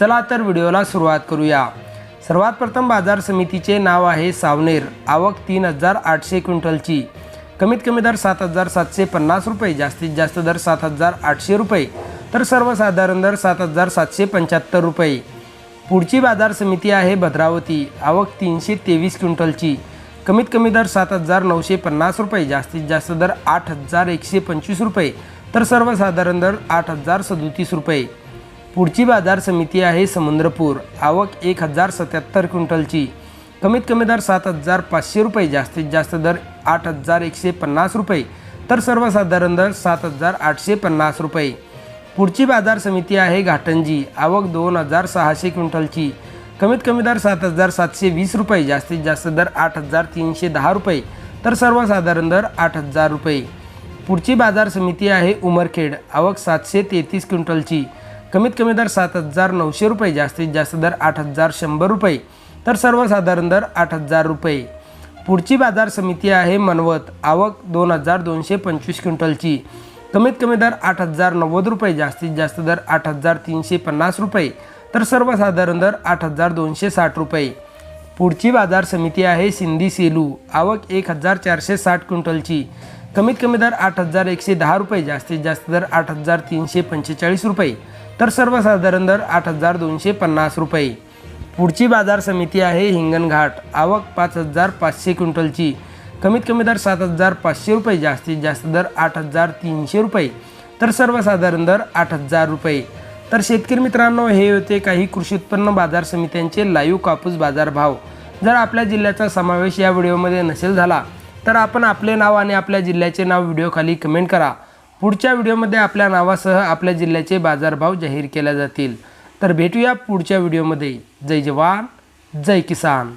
चला तर व्हिडिओला सुरुवात करूया. सर्वात प्रथम बाजार समितीचे नाव आहे सावनेर. आवक तीन हजार आठशे क्विंटलची. कमीत कमी दर सात हजार सातशे पन्नास रुपये जास्तीत जास्त दर सात हजार आठशे रुपये तर सर्वसाधारण दर सात हजार सातशे पंच्याहत्तर रुपये. पुढची बाजार समिती आहे भद्रावती. आवक तीनशे तेवीस क्विंटलची. कमीत कमी दर सात हजार नऊशे पन्नास रुपये जास्तीत जास्त दर आठ हजार एकशे पंचवीस रुपये तर सर्वसाधारण दर आठ हजार सदोतीस रुपये. पुढची बाजार समिती आहे समुद्रपूर. आवक एक हजार सत्याहत्तर क्विंटलची. कमीत कमी दर सात हजार पाचशे रुपये जास्तीत जास्त दर आठ हजार एकशे पन्नास रुपये तर सर्वसाधारण दर सात हजार आठशे पन्नास रुपये. पुढची बाजार समिती आहे घाटंजी. आवक दोन हजार सहाशे क्विंटलची. कमीत कमी दर सात हजार सातशे वीस रुपये जास्तीत जास्त दर आठ हजार तीनशे दहा रुपये तर सर्वसाधारण दर आठ हजार रुपये. पुढची बाजार समिती आहे उमरखेड. आवक सातशे तेहतीस क्विंटलची. कमीत कमी दर सात हजार नऊशे रुपये जास्तीत जास्त दर आठ हजार शंभर रुपये. तर सर्वसाधारण दर आठ हजार रुपये. पुढची बाजार समिती आहे मनवत. आवक दोन हजार दोनशे पंचवीस क्विंटलची. कमीत कमी दर आठ हजार नव्वद रुपये जास्तीत जास्त दर आठ हजार तीनशे पन्नास रुपये. तर सर्वसाधारण दर आठ हजार दोनशे साठ रुपये. पुढची बाजार समिती आहे सिंधी सेलू. आवक एक हजार चारशे साठ क्विंटलची. कमीत कमी दर आठ हजार एकशे दहा रुपये जास्तीत जास्त दर आठ हजार तीनशे पंचेचाळीस रुपये तर सर्वसाधारण दर आठ हजार दोनशे पन्नास रुपये. पुढची बाजार समिती आहे हिंगणघाट आवक पाच हजार पाचशे क्विंटलची. कमीत कमी दर सात हजार पाचशे रुपये जास्तीत जास्त दर आठ हजार तीनशे रुपये तर सर्वसाधारण दर आठ हजार रुपये. तर शेतकरी मित्रांनो हे होते काही कृषी उत्पन्न बाजार समित्यांचे लाईव्ह कापूस बाजार भाव. जर आपल्या जिल्ह्याचा समावेश या व्हिडिओमध्ये नसेल झाला तर आपण आपले नाव आणि आपल्या जिल्ह्याचे नाव व्हिडिओखाली कमेंट करा. पुढच्या व्हिडिओमध्ये आपल्या नावासह आपल्या जिल्ह्याचे बाजारभाव जाहीर केले जातील. तर भेटूया पुढच्या व्हिडिओमध्ये जय जवान जय किसान.